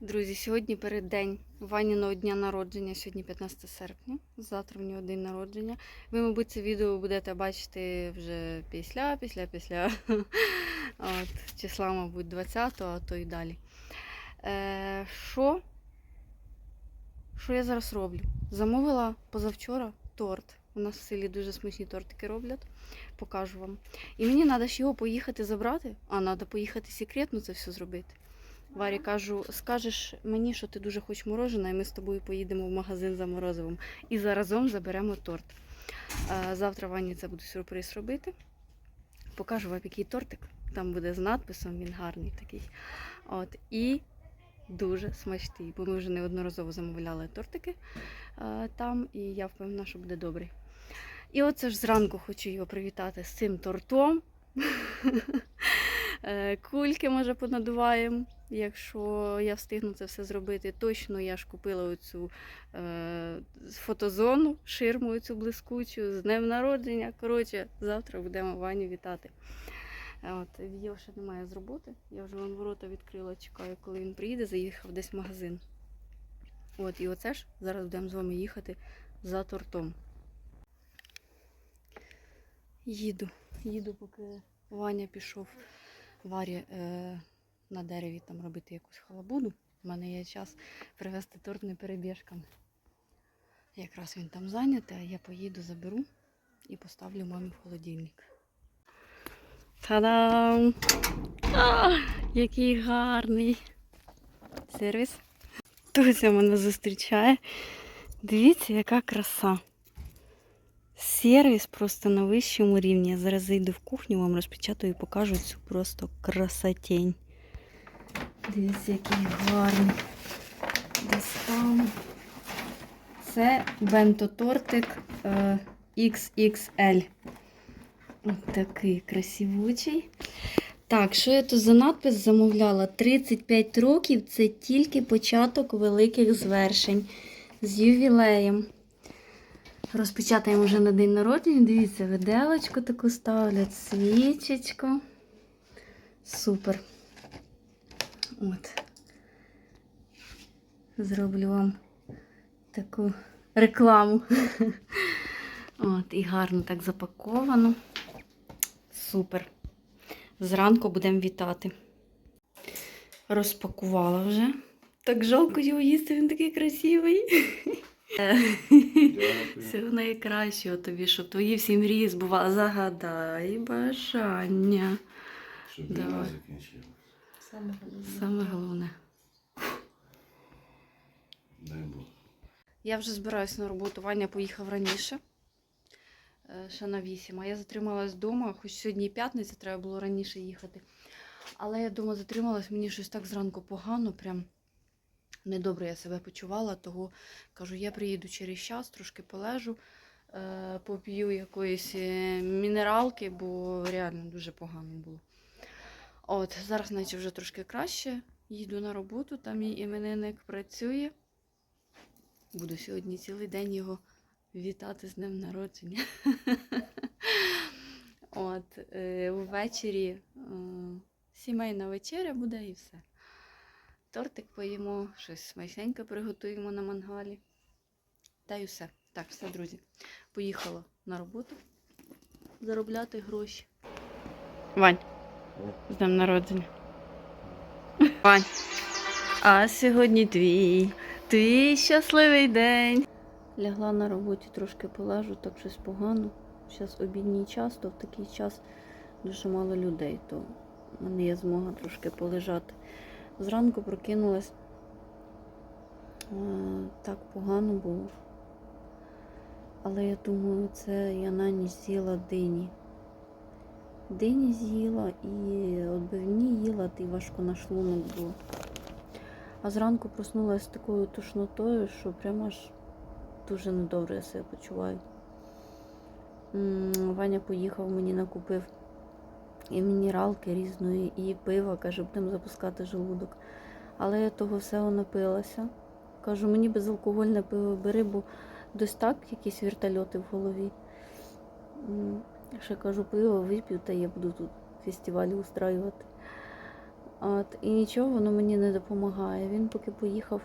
Друзі, сьогодні переддень Ваніного дня народження, сьогодні 15 серпня, завтра в нього день народження. Ви, мабуть, це відео будете бачити вже після, після, після От, числа, мабуть, 20-го, а то і далі. Е, Що? Що я зараз роблю? Замовила позавчора торт. У нас в селі дуже смачні тортики роблять. Покажу вам. І мені треба ж його поїхати забрати, а треба поїхати секретно це все зробити. Варі кажу, скажеш мені, що ти дуже хочеш мороженого, і ми з тобою поїдемо в магазин за морозивом і заразом заберемо торт. Завтра Вані це буду сюрприз робити. Покажу вам, який тортик. Там буде з надписом, він гарний такий. От, і дуже смачний, бо ми вже неодноразово замовляли тортики там, і я впевнена, що буде добрий. І оце ж зранку хочу його привітати з цим тортом. Е, Кульки, може, понадуваємо, якщо я встигну це все зробити. Точно я ж купила оцю е, фотозону, ширму цю блискучу, з днем народження. Коротше, завтра будемо Ваню вітати. Е, От, його ще немає з роботи. Я вже вон ворота відкрила, чекаю, коли він приїде, заїхав десь в магазин. От, і оце ж зараз будемо з вами їхати за тортом. Їду, їду, поки Ваня пішов Варі е, на дереві там робити якусь халабуду. У мене є час привезти торт не перебіжками. Якраз він там зайнятий, а я поїду, заберу і поставлю мамі в холодильник. Та-дам! А, який гарний сервіс. Туся мене зустрічає. Дивіться, яка краса. Сервіс просто на вищому рівні. Я зараз зайду в кухню, вам розпечатаю і покажу цю просто красотень. Дивіться, який гарний. Десь. Це бенто-тортик е, XXL. Ось такий красивучий. Так, що я тут за надпис замовляла? 35 років це тільки початок великих звершень з ювілеєм. Розпечатаємо вже на день народження. Дивіться, виделочку таку ставлять, свічечку. Супер. От. Зроблю вам таку рекламу. От, і гарно так запаковано. Супер. Зранку будемо вітати. Розпакувала вже. Так жалко його їсти, він такий красивий. Всього найкращого тобі, щоб твої всі мрії збували. Загадай бажання. Щоб Давай. війна закінчилась. Саме головне. Саме головне. Дай Бог. Я вже збираюся на роботу. Ваня поїхав раніше. е, Ще на 8. А я затрималась вдома, хоч сьогодні і п'ятниця, треба було раніше їхати. Але я вдома затрималась, мені щось так зранку погано, прям недобре я себе почувала, того кажу, я приїду через час, трошки полежу, е, поп'ю якоїсь е, мінералки, бо реально дуже погано було. От, зараз, наче вже трошки краще. Їду на роботу, там мій іменинник працює. Буду сьогодні цілий день його вітати з днем народження. От, ввечері е, сімейна вечеря буде і все. Тортик поїмо, щось смачненьке приготуємо на мангалі. Та й все. Так, все, друзі. Поїхала на роботу заробляти гроші. Вань, з днем народження. Вань. А сьогодні твій, твій щасливий день. Лягла на роботі, трошки полежу, так щось погано. Зараз обідній час, то в такий час дуже мало людей, то в мене є змога трошки полежати. Зранку прокинулась. Так погано було. Але я думаю, це я на ніч з'їла дині. Дині з'їла і відбивні їла, і важко на шлунок було. А зранку проснулася з такою тошнотою, що прямо аж дуже недобре я себе почуваю. Ваня поїхав, мені накупив і мінералки різної, і пива, каже, будемо запускати желудок. Але я того всього напилася. Кажу, мені безалкогольне пиво бери, бо дось так якісь вертольоти в голові. Ще кажу, пиво вип'ю, та я буду тут фестивалі устраювати. От, і нічого воно мені не допомагає. Він поки поїхав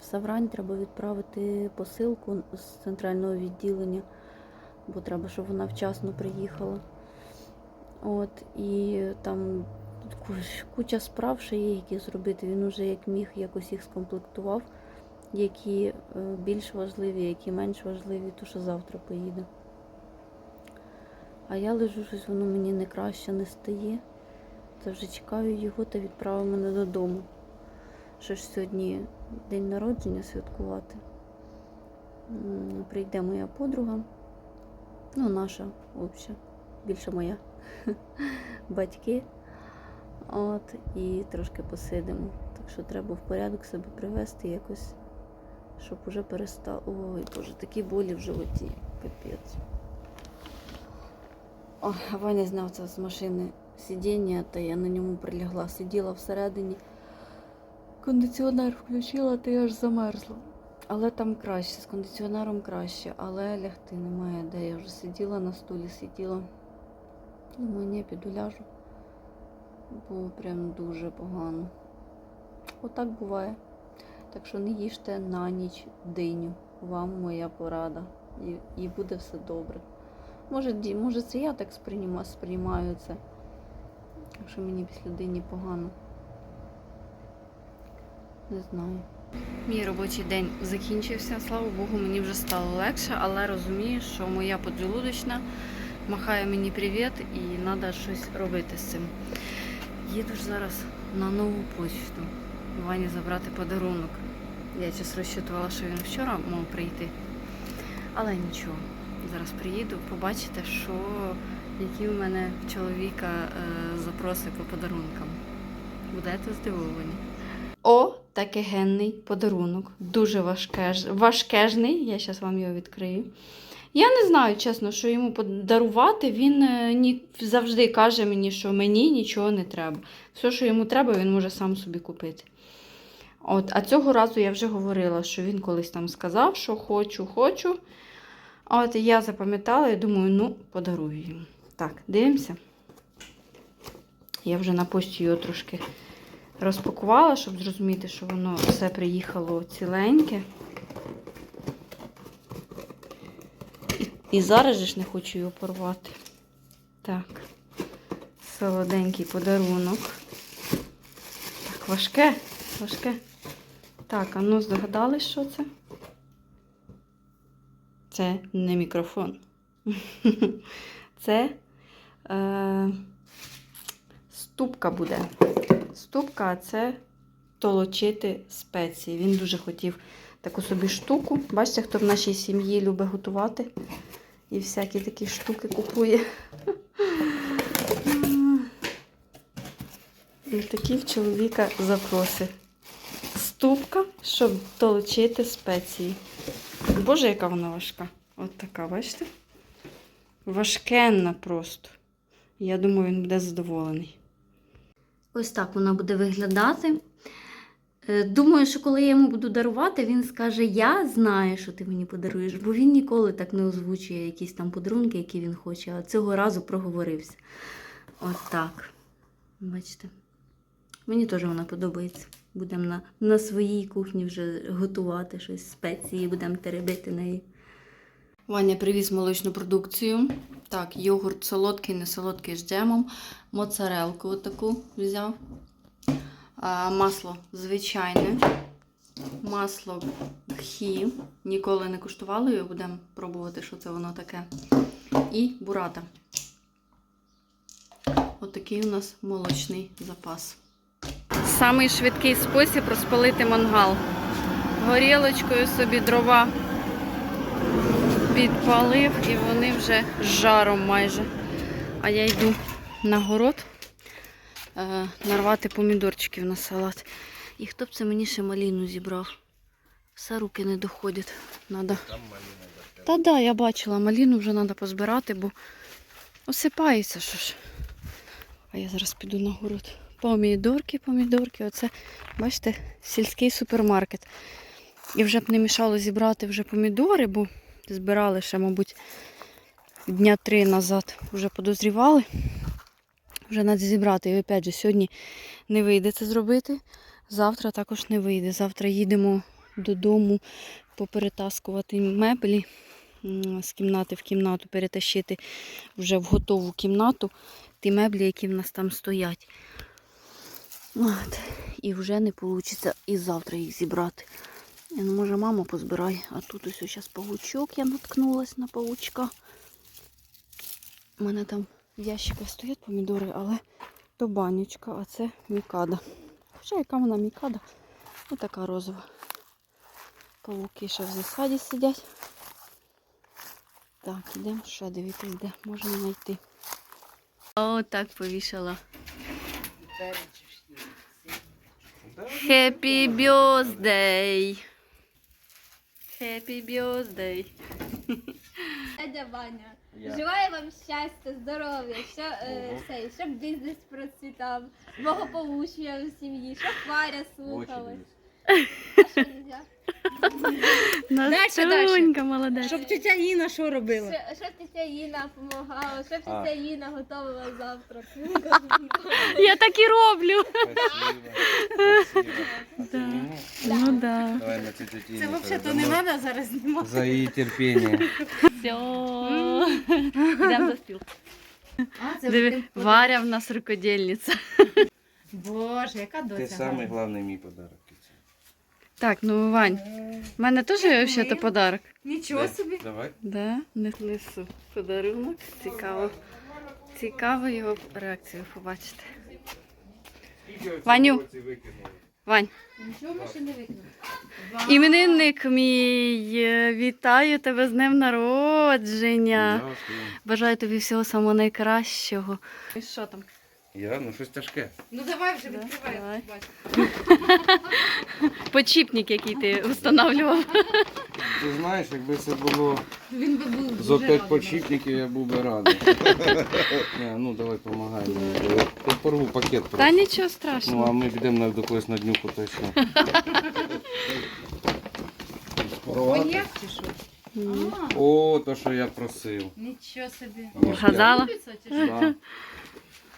в Саврань, треба відправити посилку з центрального відділення, бо треба, щоб вона вчасно приїхала. От, і там куча справ ще є, які зробити. Він уже як міг якось їх скомплектував, які е, більш важливі, які менш важливі, то що завтра поїде. А я лежу, щось воно мені не краще не стає. Та вже чекаю його та відправив мене додому. Що ж сьогодні день народження святкувати. Прийде моя подруга, ну, наша взагалі, більше моя. Батьки. От, і трошки посидимо. Так що треба в порядок себе привести якось, щоб уже перестало. Ой, боже, такі болі в животі. Капець. Ваня зняв це з машини сидіння, та я на ньому прилягла. Сиділа всередині. Кондиціонер включила, та я аж замерзла. Але там краще, з кондиціонером краще, але лягти немає, де я вже сиділа на стулі, сиділа. Думаю, ні, піду ляжу. Бо прям дуже погано. Отак буває. Так що не їжте на ніч диню. Вам моя порада. І, і буде все добре. Може, може це я так сприймаю, сприймаю це. Що мені після дині погано. Не знаю. Мій робочий день закінчився. Слава Богу, мені вже стало легше, але розумію, що моя поджелудочна махає мені привіт і треба щось робити з цим. Їду ж зараз на нову почту. Вані забрати подарунок. Я час розчитувала, що він вчора мав прийти. Але нічого. Зараз приїду, побачите, що які в мене чоловіка е, запроси по подарункам. Будете здивовані. О, такий генний подарунок. Дуже важкеж... важкежний. Я зараз вам його відкрию. Я не знаю, чесно, що йому подарувати. Він е, завжди каже мені, що мені нічого не треба. Все, що йому треба, він може сам собі купити. От, а цього разу я вже говорила, що він колись там сказав, що хочу, хочу. От я запам'ятала і думаю, ну, подарую йому. Так, дивимося. Я вже на пошті його трошки розпакувала, щоб зрозуміти, що воно все приїхало ціленьке. І, зараз же ж не хочу його порвати. Так, солоденький подарунок. Так, важке, важке. Так, а ну здогадались, що це? Це не мікрофон. Це е, ступка буде. Ступка, це толочити спеції. Він дуже хотів таку собі штуку. Бачите, хто в нашій сім'ї любить готувати і всякі такі штуки купує. І такі в чоловіка запроси. Ступка, щоб толочити спеції. Боже, яка вона важка. От така, бачите? Важкенна просто. Я думаю, він буде задоволений. Ось так вона буде виглядати. Е, Думаю, що коли я йому буду дарувати, він скаже: Я знаю, що ти мені подаруєш, бо він ніколи так не озвучує якісь там подарунки, які він хоче, а цього разу проговорився. От так. Бачите? Мені теж вона подобається. Будемо на, на своїй кухні вже готувати щось спеції, будемо теребити неї. Ваня привіз молочну продукцію. Так, йогурт солодкий, не солодкий з джемом. Моцарелку отаку взяв. Масло звичайне. Масло гхі. Ніколи не куштували його, будемо пробувати, що це воно таке. І бурата. Отакий у нас молочний запас. Самий швидкий спосіб розпалити мангал. Горілочкою собі дрова підпалив і вони вже з жаром майже. А я йду на город нарвати помідорчиків на салат. І хто б це мені ще маліну зібрав? Все руки не доходять. Надо. Та да, я бачила, маліну вже треба позбирати, бо осипається що ж. А я зараз піду на город. Помідорки, помідорки. Оце, бачите, сільський супермаркет. І вже б не мішало зібрати вже помідори, бо збирали ще, мабуть, дня три назад вже подозрівали. Вже треба зібрати. І опять же, сьогодні не вийде це зробити. Завтра також не вийде. Завтра їдемо додому поперетаскувати меблі з кімнати в кімнату, перетащити вже в готову кімнату ті меблі, які в нас там стоять. От. І вже не вийде і завтра їх зібрати. Я, ну, може, мама позбирає, а тут ось зараз павучок, я наткнулась на павучка. У мене там в ящиках стоять помідори, але то банючка, а це мікада. Хоча яка вона мікада? Ось така розова. Павуки ще в засаді сидять. Так, ідемо ще дивитись, де можна знайти. О, так повішала. Happy birthday! Happy birthday! Дядя Ваня, желаю вам щастя, здоров'я, що, е, все, щоб бізнес процвітав, благополуччя в сім'ї, щоб Варя слухалась. А що нельзя? Настунька, молодець. Щоб тетя Іна що робила? Що- Щоб тетя Іна допомагала, щоб тетя Іна готувала завтра. Я так і роблю. Да. Ну да. Давай на тетю Тину Це взагалі то передамо не треба зараз знімати. За її терпіння. Все. Йдемо за стіл. А, це Диви, Варя в нас рукодільниця. Боже, яка Ти доця. самий гарна. головний мій подарок. Так, ну Вань, в мене теж взагалі подарок. Нічого собі. Давай. Да, не несу подарунок. Цікаво. Цікаво його реакцію побачити. Ваню. Вань, Нічого ми ще не викинули. іменинник мій, е, вітаю тебе з днем народження. Дякую. Бажаю тобі всього самого найкращого. І що там? Я, ну щось тяжке. Ну давай вже відкривай. Почіпник, який ти встановлював. Ти знаєш, якби це було Він би був зо дуже п'ять радий. почіпників, я був би радий. Ні, ну давай помагай мені. Я порву пакет Та просто. нічого Ну, а страшного. ми підемо на- до когось на днюху точно. Коньяк чи що? М. А, О, то, що я просив. Нічого собі. Вгадала? Любиться чи що? Да.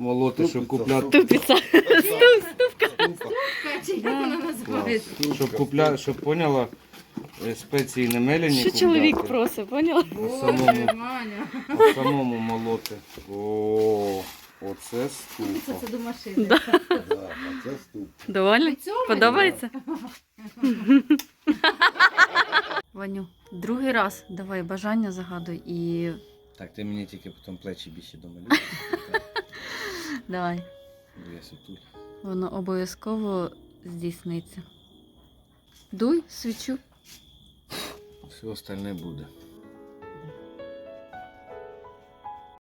Молоти, щоб купляти. Тупиця. Чи як вона називається? Щоб купля... щоб поняла, е, спеції не мелені Що купляти, чоловік просить, поняла? Боже, самому. Маня. а самому молоти. О, оце Це ступа. це до машини. Да. Ступа. Довольний? Цьому Подобається? Ваню, другий раз давай бажання загадуй і Так, ти мені тільки потім плечі більше домалюєш. давай. Воно обов'язково здійсниться. Дуй свічу. Все остальне буде.